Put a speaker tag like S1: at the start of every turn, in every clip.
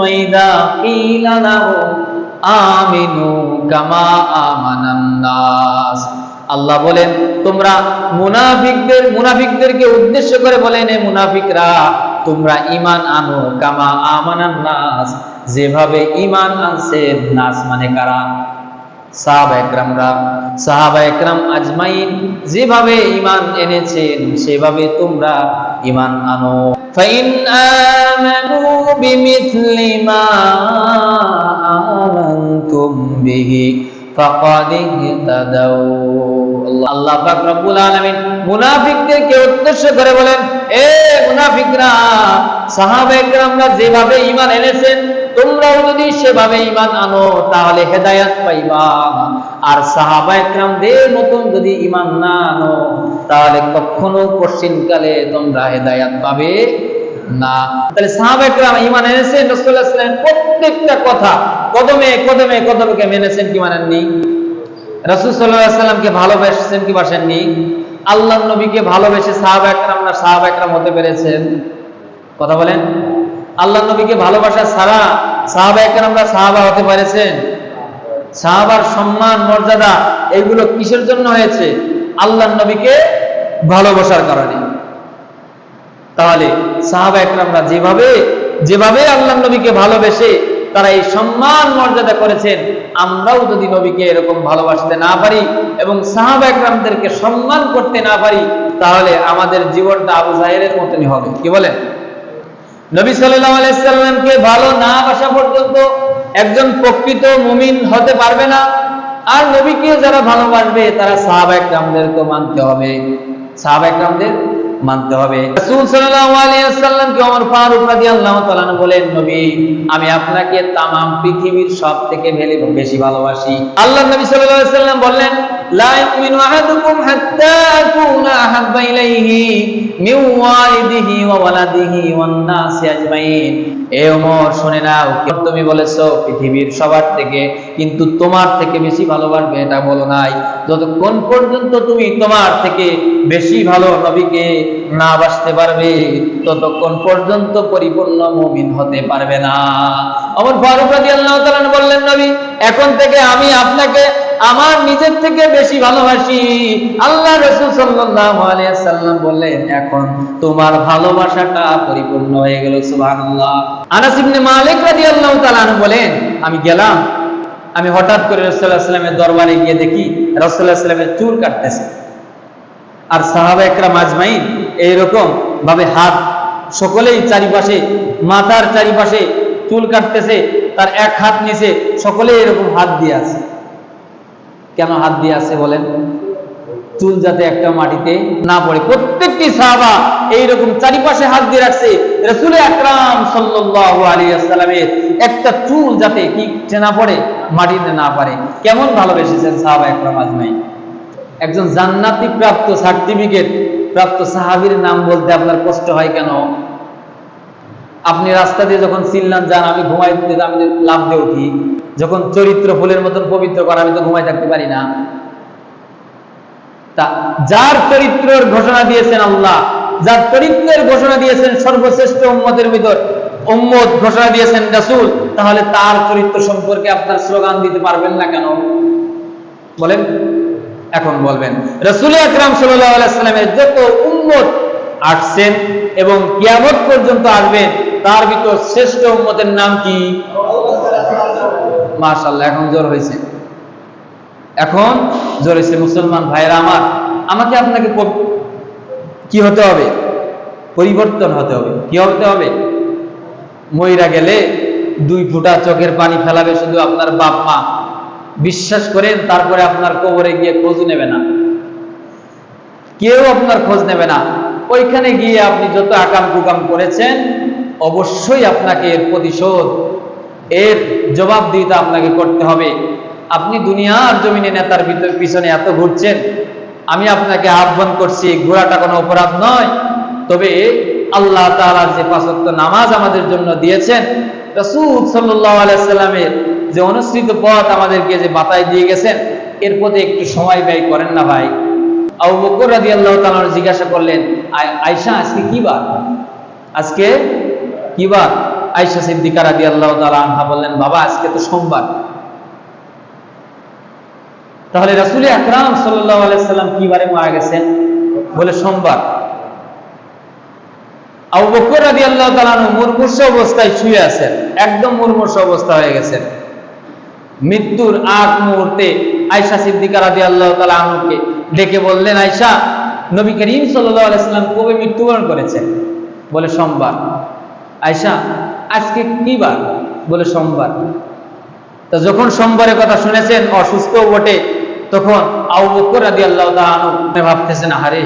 S1: وإذا قيل لهم آمنوا كما آمن الناس আল্লাহ বলেন তোমরা মুনাফিকদের মুনাফিকদেরকে উদ্দেশ্য করে বলেন এ মুনাফিকরা তোমরা ঈমান আনো কামা আমানান নাস যেভাবে ঈমান আনছে নাস মানে কারা সাহাবা একরামরা সাহাবা একরাম আজমাইন যেভাবে ঈমান এনেছেন সেভাবে তোমরা ঈমান আনো ফাইন আমানু বিমিথলি মা আমানতুম বিহি ফাকাদ ইহতাদাউ আল্লাহ পাক রব্বুল আলামিন মুনাফিকদেরকে উদ্দেশ্য করে বলেন, এ মুনাফিকরা, সাহাবা একরামরা যেভাবে ঈমান এনেছেন, তোমরাও যদি সেভাবে ঈমান আনো, তাহলে হেদায়াত পাইবা। আর সাহাবা একরামদের মতন যদি ঈমান না আনো তাহলে কখনো পশ্চিমকালে তোমরা হেদায়াত পাবে না। তাহলে সাহাবা একরাম ঈমান এনেছেন ওয়াসাল্লাম প্রত্যেকটা কথা কদমে কদমে, কদমকে মেনেছেন কি মানেননি? রাসূল সাল্লাল্লাহু আলাইহি ওয়াসাল্লামকে ভালোবেসেছেন কি বাসেননি আল্লাহ নবীকে ভালোবেসে সাহাবা একরাম না সাহাবা একরাম হতে পেরেছেন? কথা বলেন। আল্লাহ নবীকে ভালোবাসা ছাড়া সাহাবা একরামরা সাহাবা হতে পেরেছেন? সাহাবার সম্মান, মর্যাদা এগুলো কিসের জন্য হয়েছে? আল্লাহ নবীকে ভালোবাসার কারণে। তাহলে সাহাবা একরামরা যেভাবে যেভাবে আল্লাহ নবীকে ভালোবেসে তারা এই সম্মান মর্যাদা করেছেন, আমরাও যদি নবীকে এরকম ভালোবাসতে না পারি এবং সাহাবা একরামদেরকে সম্মান করতে না পারি, তাহলে আমাদের জীবনটা আবু জাহেরের মতনই হবে। কি বলেন? নবী সাল্লাল্লাহু আলাইহি সাল্লামকে ভালো না বাসা পর্যন্ত একজন প্রকৃত মুমিন হতে পারবে না। আর নবীকে যারা ভালোবাসবে, তারা সাহাবা একরামদেরকে মানতে হবে। সাহাবা একরামদের মানতে হবে। রাসূল সাল্লাল্লাহু আলাইহি ওয়াসাল্লামকে ওমর ফারুক রাদিয়াল্লাহু তাআলা বলেন, নবী, আমি আপনাকে তামাম পৃথিবীর সব থেকে ভেলে বেশি ভালোবাসি। আল্লাহ নবী সাল্লাল্লাহু আলাইহি ওয়াসাল্লাম বললেন আহাদুকুম হাত্তা আকুনা আহাব্বা ইলাইহি মিন ওয়ালিদিহি ওয়া ওয়ালাদিহি ওয়ান নাসি আজমাইন। এ ওমর শুনে নাও তুমি বলেছ, পৃথিবীর সবার থেকে, কিন্তু তোমার থেকে বেশি ভালোবাসবে এটা বলো নাই। যতক্ষণ পর্যন্ত তুমি তোমার থেকে বেশি ভালো নবীকে না বাসতে পারবে, ততক্ষণ পর্যন্ত পরিপূর্ণ মুমিন হতে পারবে না। অমর ফারুক রাদিয়াল্লাহু তাআলা বললেন, নবী, এখন থেকে আমি আপনাকে আমার নিজের থেকে বেশি ভালোবাসি। আল্লাহ রাসূল সাল্লাম বললেন, এখন তোমার ভালোবাসাটা পরিপূর্ণ হয়ে গেল, সুবহানাল্লাহ। আনাস ইবনে মালিক রাদিয়াল্লাহু তাআলা আনহু বলেন, আমি গেলাম, আমি হঠাৎ করে রাসূলুল্লাহ সাল্লামের দরবারে গিয়ে দেখি রাসূলুল্লাহ সাল্লামের চুল কাটতেছে। আর সাহাবা একরা আজমাইন এইরকম ভাবে হাত সকলেই চারিপাশে, মাথার চারিপাশে চুল কাটতেছে, তার এক হাত নিচে সকলেই এরকম হাত দিয়ে আছে। কেন হাত দিয়ে আছে বলেন? চুল যাতে একটা মাটিতে না পড়ে। প্রত্যেকটি সাহাবা এইরকম চারিপাশে হাত দিয়ে রাখছে। রসুল আকরাম সাল্লাল্লাহু আলাইহি ওয়াসাল্লামের একটা চুল যাতে কি না পড়ে, মাটিতে না পারে। কেমন ভালোবেসেছেন সাহাবা একরাম আজমাইন একজন জান্নাতি প্রাপ্ত সার্টিফিকেট, প্রাপ্ত সাহাবীর নাম বলতে আপনার কষ্ট হয় কেন? আপনি রাস্তা দিয়ে যখন চিল্লান যান, আমি ঘুমাই দিতে আমি লাভ দিয়ে উঠি। যখন চরিত্র ফুলের মতন পবিত্র করা, আমি তো ঘুমাই থাকতে পারি না। তা যার চরিত্রের ঘোষণা দিয়েছেন আল্লাহ, যার চরিত্রের ঘোষণা দিয়েছেন সর্বশ্রেষ্ঠ উম্মতের ভিতর, উম্মত ঘোষণা দিয়েছেন রাসূল, তাহলে তার চরিত্র সম্পর্কে আপনার স্লোগান দিতে পারবেন না কেন? বলেন। এখন বলবেন, রসুল আকরাম সাল্লামের যত উম্মত আসছেন এবং কিয়ামত পর্যন্ত আসবেন তার ভিতর শ্রেষ্ঠ উম্মতের নাম কি? মাশাল্লাহ এখন জোর হয়েছে। এখন জোর হয়েছে। মুসলমান ভাইরা আমার, আমাকে আপনাকে কি হতে হবে? পরিবর্তন হতে হবে। কি হতে হবে? মইরা গেলে দুই ফুটা চোখের পানি ফেলাবে শুধু আপনার বাপ মা। বিশ্বাস করেন, তারপরে আপনার কবরে গিয়ে খোঁজ নেবে না। কেউ আপনার খোঁজ নেবে না। ওইখানে গিয়ে আপনি যত আকাম কুকাম করেছেন, অবশ্যই আপনাকে এর প্রতিশোধ এর জবাবদিহিতা আপনাকে করতে হবে। আপনি দুনিয়ার জমিনে নেতার পিছনে এত ঘুরছেন, আমি আপনাকে আহ্বান করছি ঘোরাটা কোনো অপরাধ নয়। তবে আল্লাহ তাআলার যে পাঁচক্ত নামাজ আমাদের জন্য দিয়েছেন, রাসূল সাল্লাল্লাহু আলাইহি সাল্লামের যে অনুসৃত পথ আমাদেরকে যে বাতায় দিয়ে গেছেন, এর প্রতি একটু সময় ব্যয় করেন না ভাই। আবু বকর রাদিয়াল্লাহু তাআলা জিজ্ঞাসা করলেন "আয়- আয়শা, আজকে কি বার? আজকে কি বার? আইসা সিদ্দিকা রাদি আল্লাহ আনহা বললেন, বাবা, আজকে তো সোমবার। তাহলে রাসুল আকরাম আলাইসাল্লাম কি বারে মারা গেছেন? বলে, সোমবার। আবু বকর রাদি আল্লাহ অবস্থায় শুয়ে আছেন, একদম অবস্থা হয়ে গেছেন। মৃত্যুর আগ মুহূর্তে আয়সা সিদ্দিকা রাদি আল্লাহ তালা আনুকে ডেকে বললেন আয়সা নবী করিম সাল্লাহ আলাইসাল্লাম কবে মৃত্যুবরণ করেছেন? বলে, সোমবার। আয়সা আজকে কি বার বলে সোমবার? তো যখন সোমবারের কথা শুনেছেন অসুস্থ বটে, তখন আবু বকর রাদি আল্লাহ ভাবতেছেন হারে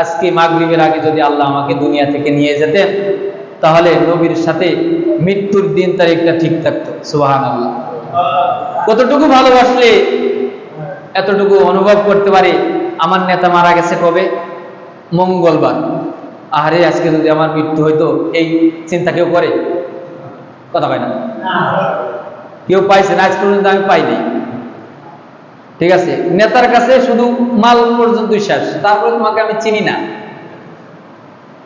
S1: আজকে মাগরিবের আগে যদি আল্লাহ আমাকে দুনিয়া থেকে নিয়ে যেতেন, তাহলে নবীর সাথে মৃত্যুর দিন তারিখটা ঠিক থাকতো। সুবাহান আল্লাহ কতটুকু ভালোবাসলে এতটুকু অনুভব করতে পারে? আমার নেতা মারা গেছে কবে? মঙ্গলবার। আহারে, আজকে যদি আমার মৃত্যু হইতো, এই চিন্তা কেউ করে? কথা পায় না? কেউ পাইছে না আজ পর্যন্ত আমি পাইনি। ঠিক আছে? নেতার কাছে শুধু মাল পর্যন্ত শেষ। তারপরে তোমাকে আমি চিনি না।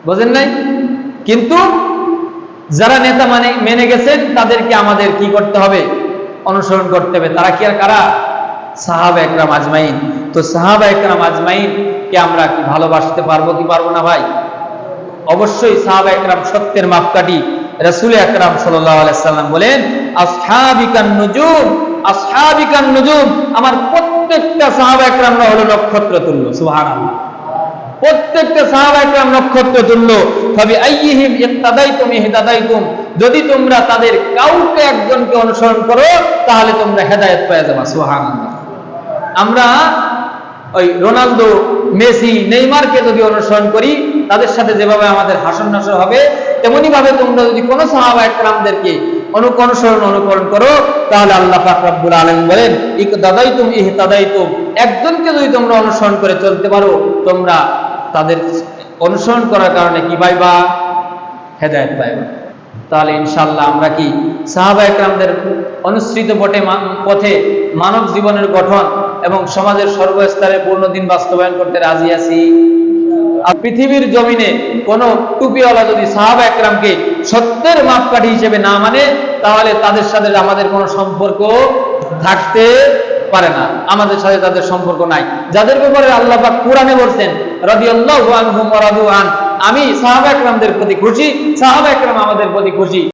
S1: বোঝেন নাই? কিন্তু যারা নেতা মানে মেনে গেছেন, তাদেরকে আমাদের কি করতে হবে? অনুসরণ করতে হবে। তারা কি আর কারা? সাহাব একরাম আজমাইন। তো সাহাব একরাম আজমাইন কে আমরা কি ভালোবাসতে পারব কি পারব না ভাই? অবশ্যই সাহাব একরাম সত্যের মাপকাঠি। রসুল আকরাম সাল্লাম বলেন, আসহাবিকান নুজুম আসহাবিকান নুজুম। আমার প্রত্যেকটা সাহাবা একরামরা হলো নক্ষত্র তুল্য, সুবহানাল্লাহ। প্রত্যেকটা সাহাবা একরাম নক্ষত্র তুল্য। তবে আইয়িহিম ইক্তাদাইতুম ইহতাদাইতুম যদি তোমরা তাদের কাউকে একজনকে অনুসরণ করো, তাহলে তোমরা হেদায়েত পেয়ে যাবে, সুবহানাল্লাহ। আমরা ওই রোনালদো, মেসি, নেইমারকে যদি অনুসরণ করি, তাদের সাথে যেভাবে আমাদের হাসন হবে তেমনি ভাবে তোমরা যদি কোনো সাহাবা একরামদেরকে অনুকরণ অনুকরণ করো, তাহলে আল্লাহ পাক রব্বুল আলামিন বলেন ইক দাদাইতুম ইহতাদাইতুম একজনকে যদি তোমরা অনুসরণ করে চলতে পারো, তোমরা তাদের অনুসরণ করার কারণে কি পাইবা? হেদায়েত পাইবা। তাহলে ইনশাল্লাহ আমরা কি সাহাবা একরামদের অনুসৃত পথে পথে মানব জীবনের গঠন এবং সমাজের সর্বস্তরে পূর্ণ দিন বাস্তবায়ন করতে রাজি আছি? আর পৃথিবীর জমিনে কোন টুপিওয়ালা যদি সাহাবা একরামকে সত্যের মাপকাঠি হিসেবে না মানে তাহলে তাদের সাথে আমাদের কোনো সম্পর্ক থাকতে পারে না। আমাদের সাথে তাদের সম্পর্ক নাই। যাদের ব্যাপারে আল্লাহ পাক কোরআনে বলছেন, রাদিয়াল্লাহু আনহুম আন, আমি সাহাবা একরামদের প্রতি খুশি, সাহাবা একরাম আমাদের প্রতি খুশি।